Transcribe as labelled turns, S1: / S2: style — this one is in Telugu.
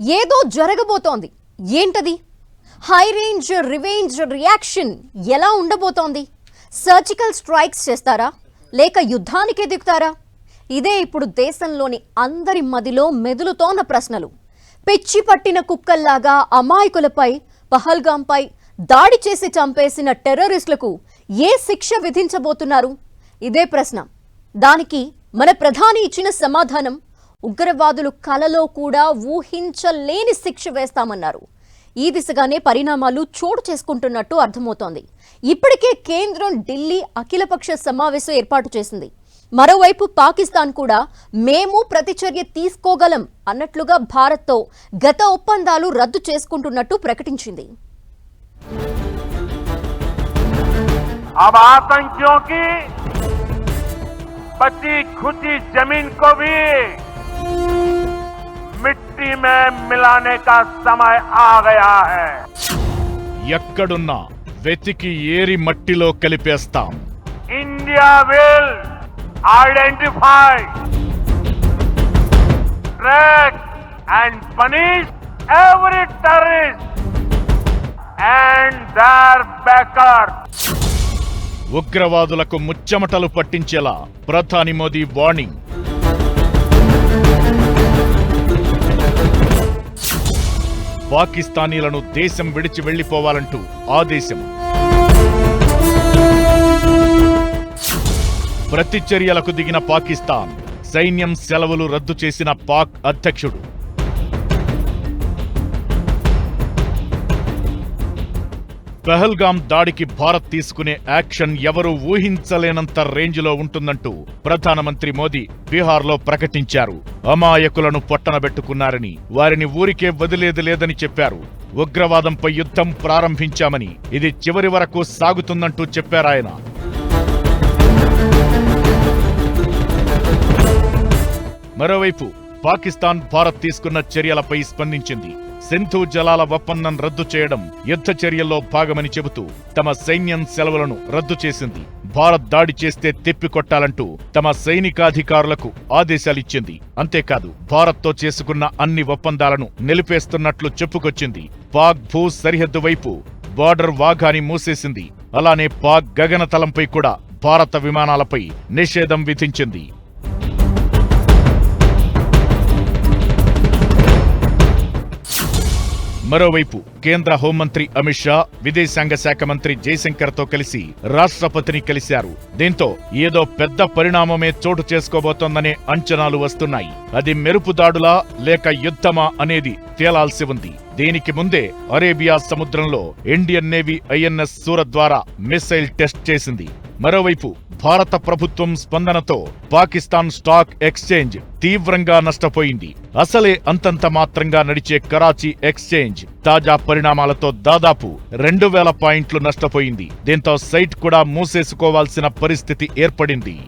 S1: ఏదో జరగబోతోంది. ఏంటది? హై రేంజ్ రివేంజ్ రియాక్షన్ ఎలా ఉండబోతోంది? సర్జికల్ స్ట్రైక్స్ చేస్తారా? లేక యుద్ధానికే దిగుతారా ఇదే ఇప్పుడు దేశంలోని అందరి మదిలో మెదులుతోన్న ప్రశ్నలు. పిచ్చి పట్టిన కుక్కల్లాగా అమాయకులపై పహల్గాంపై దాడి చేసి చంపేసిన టెర్రరిస్టులకు ఏ శిక్ష విధించబోతున్నారు? ఇదే ప్రశ్న. దానికి మన ప్రధాని ఇచ్చిన సమాధానం ఉగ్రవాదులు కలలో కూడా ఊహించలేని శిక్ష వేస్తామన్నారు ఈ దిశగానే పరిణామాలు చోటు చేసుకుంటున్నట్టు అర్థమవుతోంది ఇప్పటికే కేంద్రం ఢిల్లీ అఖిలపక్ష సమావేశం ఏర్పాటు చేసింది మరోవైపు పాకిస్తాన్ కూడా మేము ప్రతిచర్య తీసుకోగలం అన్నట్లుగా భారత్తో గత ఒప్పందాలు రద్దు చేసుకుంటున్నట్టు ప్రకటించింది
S2: अब आतंकियों की बची खुची जमीन को भी మిట్టి మే మిలానే కా సమయ ఆ గయా హై
S3: ఎక్కడున్నా వెతికి ఏరి మట్టిలో కలిపేస్తాం.
S2: India will identify track and punish every terrorist and their backer
S3: ఉగ్రవాదులకు ముచ్చమటలు పట్టించేలా ప్రధాని మోదీ వార్నింగ్ పాకిస్తానీలను దేశం విడిచి వెళ్ళిపోవాలంటూ ఆదేశం. ప్రతిచర్యలకు దిగిన పాకిస్తాన్ సైన్యం సెలవులు రద్దు చేసిన పాక్ అధ్యక్షుడు. పెహల్గాం దాడికి భారత్ తీసుకునే యాక్షన్ ఎవరూ ఊహించలేనంత రేంజ్లో ఉంటుందంటూ ప్రధానమంత్రి మోదీ బీహార్లో ప్రకటించారు. అమాయకులను పొట్టనబెట్టుకున్నారని వారిని ఊరికే వదిలేది లేదని చెప్పారు. ఉగ్రవాదంపై యుద్ధం ప్రారంభించామని ఇది చివరి వరకు సాగుతుందంటూ చెప్పారాయన మరోవైపు పాకిస్తాన్ భారత్ తీసుకున్న చర్యలపై స్పందించింది. సింధు జలాల ఒప్పందం రద్దు చేయడం యుద్ధ చర్యల్లో భాగమని చెబుతూ తమ సైన్యం సెలవులను రద్దు చేసింది. భారత్ దాడి చేస్తే తిప్పికొట్టాలంటూ తమ సైనికాధికారులకు ఆదేశాలిచ్చింది అంతేకాదు భారత్తో చేసుకున్న అన్ని ఒప్పందాలను నిలిపేస్తున్నట్లు చెప్పుకొచ్చింది. పాక్ భూ సరిహద్దు వైపు బార్డర్ వాఘాని మూసేసింది. అలానే పాక్ గగనతలంపై కూడా భారత విమానాలపై నిషేధం విధించింది. మరోవైపు కేంద్ర హోంమంత్రి అమిత్ షా విదేశాంగ శాఖ మంత్రి జైశంకర్తో కలిసి రాష్ట్రపతిని కలిశారు. దీంతో ఏదో పెద్ద పరిణామమే చోటు చేసుకోబోతోందనే అంచనాలు వస్తున్నాయి. అది మెరుపు దాడులా లేక యుద్ధమా అనేది తేలాల్సి ఉంది. దీనికి ముందే అరేబియా సముద్రంలో ఇండియన్ నేవీ ఐఎన్ఎస్ సూరత్ ద్వారా మిసైల్ టెస్ట్ చేసింది. మరోవైపు భారత ప్రభుత్వం స్పందనతో పాకిస్తాన్ స్టాక్ ఎక్స్చేంజ్ తీవ్రంగా నష్టపోయింది. అసలే అంతంత మాత్రంగా నడిచే కరాచీ ఎక్స్చేంజ్ తాజా పరిణామాలతో దాదాపు రెండు వేల పాయింట్లు నష్టపోయింది. దీంతో సైట్ కూడా మూసేసుకోవాల్సిన పరిస్థితి ఏర్పడింది.